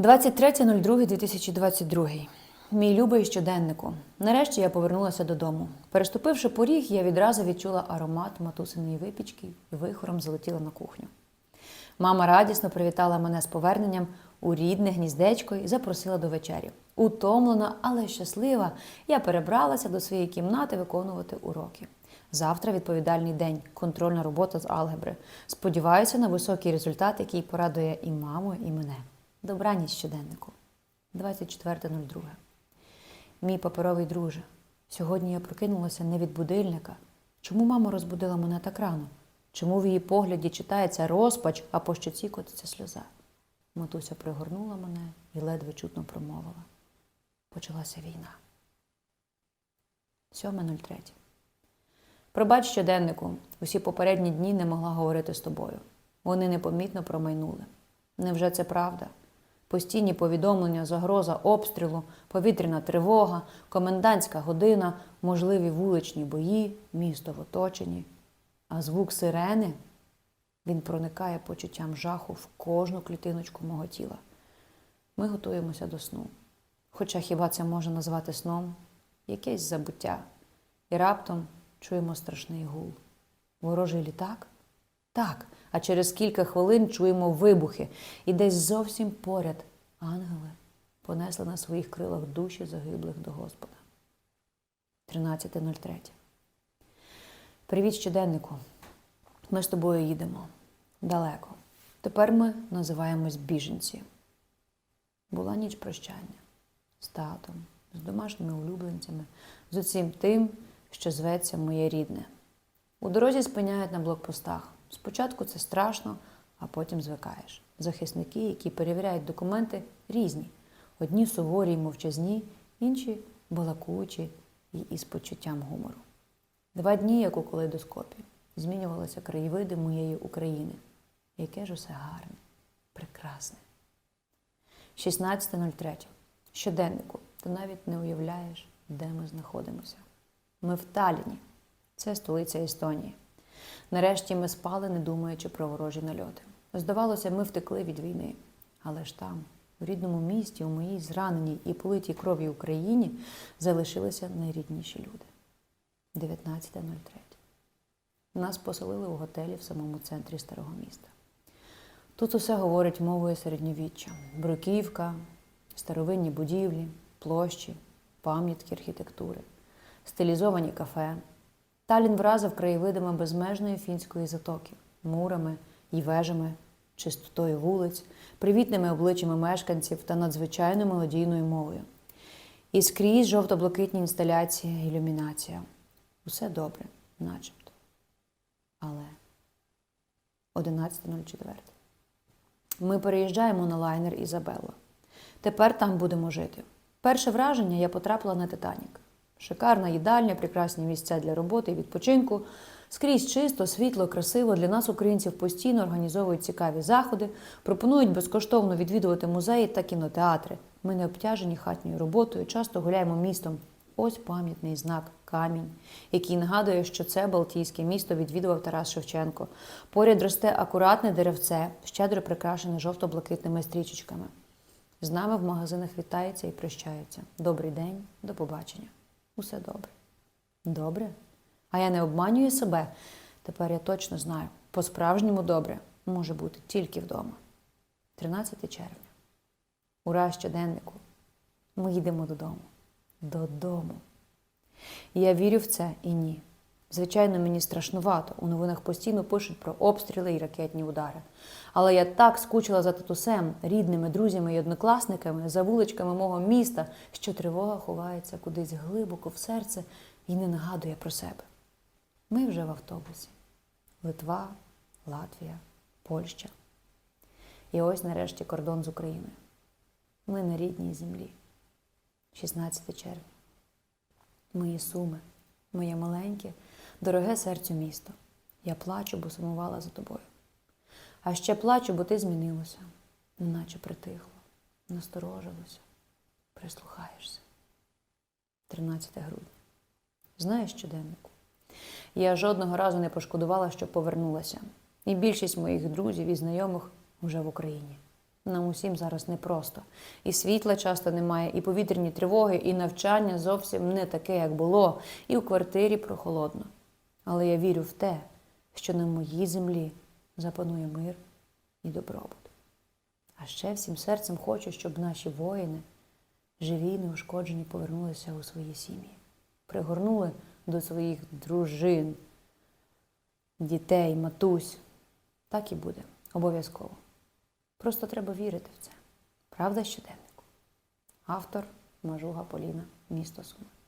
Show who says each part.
Speaker 1: 23.02.2022. Мій любий щоденнику. Нарешті я повернулася додому. Переступивши поріг, я відразу відчула аромат матусиної випічки і вихором залетіла на кухню. Мама радісно привітала мене з поверненням у рідне гніздечко і запросила до вечері. Утомлена, але щаслива, я перебралася до своєї кімнати виконувати уроки. Завтра відповідальний день, контрольна робота з алгебри. Сподіваюся на високий результат, який порадує і маму, і мене. Добраніч щоденнику. 24.02. Мій паперовий друже. Сьогодні я прокинулася не від будильника. Чому мама розбудила мене так рано? Чому в її погляді читається розпач, а по щоці котиться сльоза? Матуся пригорнула мене і ледве чутно промовила. Почалася війна. 7.03. Пробач щоденнику, усі попередні дні не могла говорити з тобою. Вони непомітно промайнули. Невже це правда? Постійні повідомлення, загроза обстрілу, повітряна тривога, комендантська година, можливі вуличні бої, місто в оточенні. А звук сирени він проникає почуттям жаху в кожну клітиночку мого тіла. Ми готуємося до сну. Хоча хіба це можна назвати сном? Якесь забуття. І раптом чуємо страшний гул. Ворожий літак? Так, а через кілька хвилин чуємо вибухи, і десь зовсім поряд ангели понесли на своїх крилах душі загиблих до Господа. 13.03. Привіт, щоденнику. Ми з тобою їдемо далеко. Тепер ми називаємось біженці. Була ніч прощання з татом, з домашніми улюбленцями, з усім тим, що зветься моє рідне. У дорозі спиняють на блокпостах. Спочатку це страшно, а потім звикаєш. Захисники, які перевіряють документи, різні. Одні суворі й мовчазні, інші балакучі і із почуттям гумору. Два дні, як у калейдоскопі, змінювалися краєвиди моєї України. Яке ж усе гарне, прекрасне. 16.03. Щоденнику. Ти навіть не уявляєш, де ми знаходимося. Ми в Таліні. Це столиця Естонії. Нарешті ми спали, не думаючи про ворожі нальоти. Здавалося, ми втекли від війни. Але ж там, у рідному місті, у моїй зраненій і политій крові Україні, залишилися найрідніші люди. 19.03. Нас поселили у готелі в самому центрі старого міста. Тут усе говорить мовою середньовіччя: бруківка, старовинні будівлі, площі, пам'ятки архітектури, стилізовані кафе. Талін вразив краєвидами безмежної фінської затоки, мурами і вежами, чистотою вулиць, привітними обличчями мешканців та надзвичайно мелодійною мовою. І скрізь жовто-блакитні інсталяції, ілюмінація. Усе добре, начебто. Але 11.04. Ми переїжджаємо на лайнер Ізабелла. Тепер там будемо жити. Перше враження я потрапила на Титанік. Шикарна їдальня, прекрасні місця для роботи і відпочинку. Скрізь чисто, світло, красиво. Для нас, українців, постійно організовують цікаві заходи, пропонують безкоштовно відвідувати музеї та кінотеатри. Ми не обтяжені хатньою роботою, часто гуляємо містом. Ось пам'ятний знак камінь, який нагадує, що це Балтійське місто відвідував Тарас Шевченко. Поряд росте акуратне деревце, щедро прикрашене жовто-блакитними стрічечками. З нами в магазинах вітаються і прощаються. Добрий день, до побачення. Усе добре. Добре? А я не обманюю себе. Тепер я точно знаю, по-справжньому добре може бути тільки вдома. 13 червня. Ура щоденнику. Ми їдемо додому. Додому. І я вірю в це і ні. Звичайно, мені страшнувато. У новинах постійно пишуть про обстріли і ракетні удари. Але я так скучила за татусем, рідними, друзями і однокласниками, за вуличками мого міста, що тривога ховається кудись глибоко в серце і не нагадує про себе. Ми вже в автобусі. Литва, Латвія, Польща. І ось нарешті кордон з Україною. Ми на рідній землі. 16 червня. Мої суми, моє маленьке, дороге серцю місто. Я плачу, бо сумувала за тобою. А ще плачу, бо ти змінилося, неначе притихло, насторожилося, прислухаєшся. 13 грудня. Знаєш щоденнику? Я жодного разу не пошкодувала, що повернулася. І більшість моїх друзів і знайомих вже в Україні. Нам усім зараз непросто. І світла часто немає, і повітряні тривоги, і навчання зовсім не таке, як було, і у квартирі прохолодно. Але я вірю в те, що на моїй землі запанує мир і добробут. А ще всім серцем хочу, щоб наші воїни, живі й неушкоджені, повернулися у свої сім'ї, пригорнули до своїх дружин, дітей, матусь. Так і буде, обов'язково. Просто треба вірити в це. Правда щоденнику. Автор Мажуга Поліна, місто Суми.